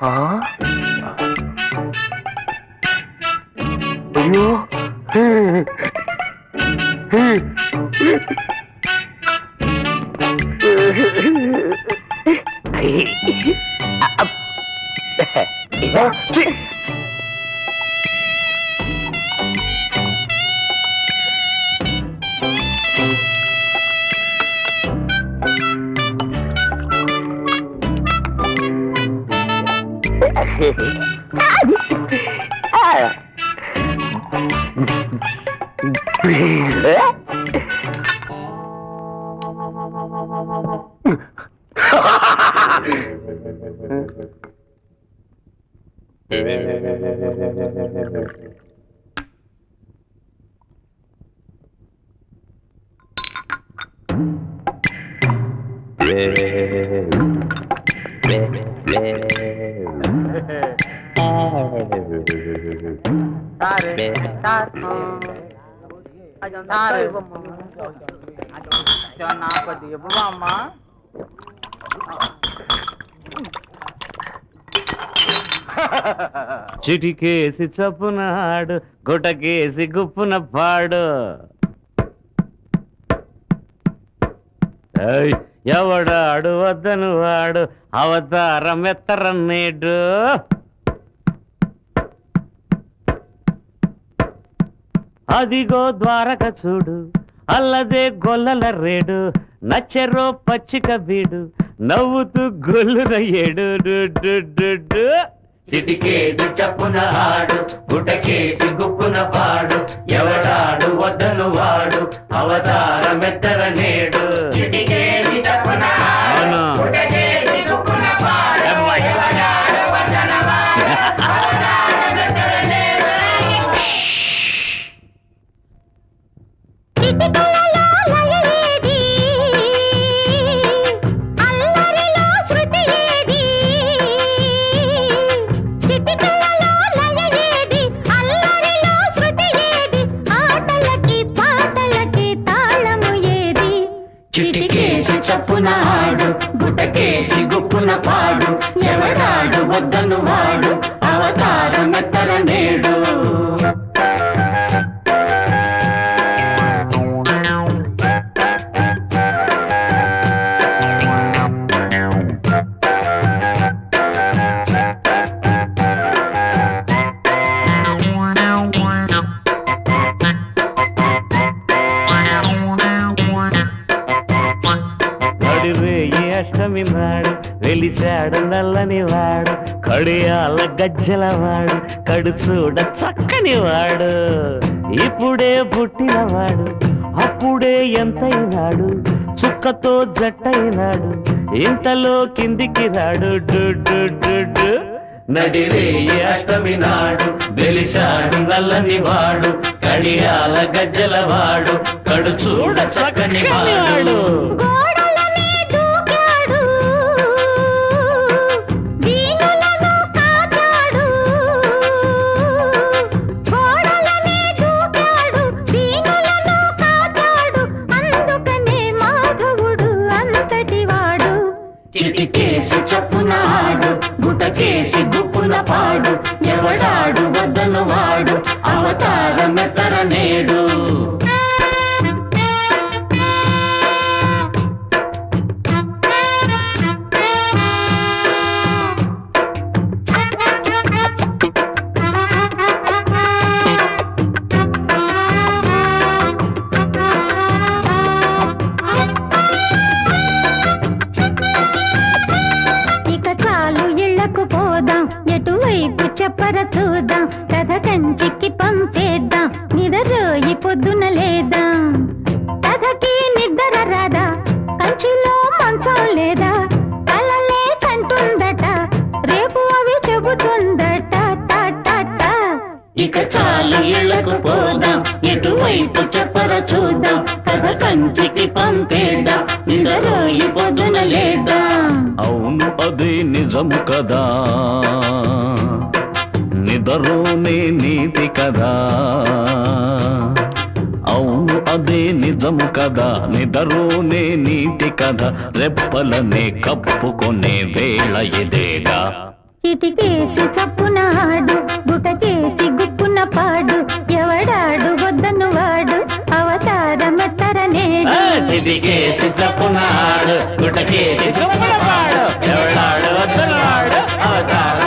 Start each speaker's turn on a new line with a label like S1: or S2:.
S1: हाँ अयो हे हे अब Yeah. అయ్యో ఛీ!
S2: అమ్మా
S3: చిటికేసి చప్పునాడు గుటకేసి గుప్పున పాడు ఎవడాడు వద్దను వాడు అవతారం ఎత్తరన్నేడు అదిగో ద్వారక చూడు అల్లదే గొల్లల రేడు నచ్చెరో పచ్చిక బీడు నవ్వుతూ గొల్లున ఏడు
S4: చిటికేసి చప్పున ఆడు గుటకేసి గుప్పున పాడు ఎవడాడు వద్దను వాడు అవతార మెత్తర నేడు. చిటికేసి చప్పున ఆడు గుటకేసి గుప్పున పాడు ఎవడాడు వద్దను వాడు అవతారం ఎత్తర నేడు
S3: అష్టమి నాడు వెలిశాడు నల్లని వాడు కడియాల గజ్జల వాడు కడు చూడ చక్కని వాడు. ఇప్పుడే పుట్టినవాడు అప్పుడే ఎంతైనాడు చుక్కతో జట్టయినాడు ఇంతలో కిందికి రాడు.
S4: నడిరేయి అష్టమి నాడు వెలిశాడు నల్లని వాడు కడియాల గజ్జల వాడు కడు చూడ చక్కని వాడు. పాడు ఎవడాడు వద్దను వాడు
S5: అవతాడు ఎటువైపు చెప్పర చూద్దాం. కథ కంచికి పంపేద్దాం. నిదరోయి పొద్దున లేదాం? కథకి నిద్ర రాదా? కంచిలో మంచం లేదా? కలలే కంటుందట. రేపు అవి చెబుతుందట.
S4: ఇక చాలు ఇళ్ళకు పోదాం. ఎటువైపు చెప్పర చూద్దాం. కథ కంచికి పంపేద్దాం. నిరరోయి పొద్దున లేదా?
S3: అవును అది నిజము కదా. నిదరోనే నీతి కదా. అవును అదే నిజము కదా. నిదరోనే నీతి కదా. రెప్పలనే కప్పుకునే వేళ ఇదేగా
S5: చిటికేసి చప్పునాడు గుట చేసి గుప్పున పాడు. ఎవడాడు వద్దను వాడు అవతారం అవతారమత్తరనే
S4: చిటికేసి చప్పునాడు గుట చేసి గుప్పున పాడు. ఎవడాడు వద్దను వాడు అవతారం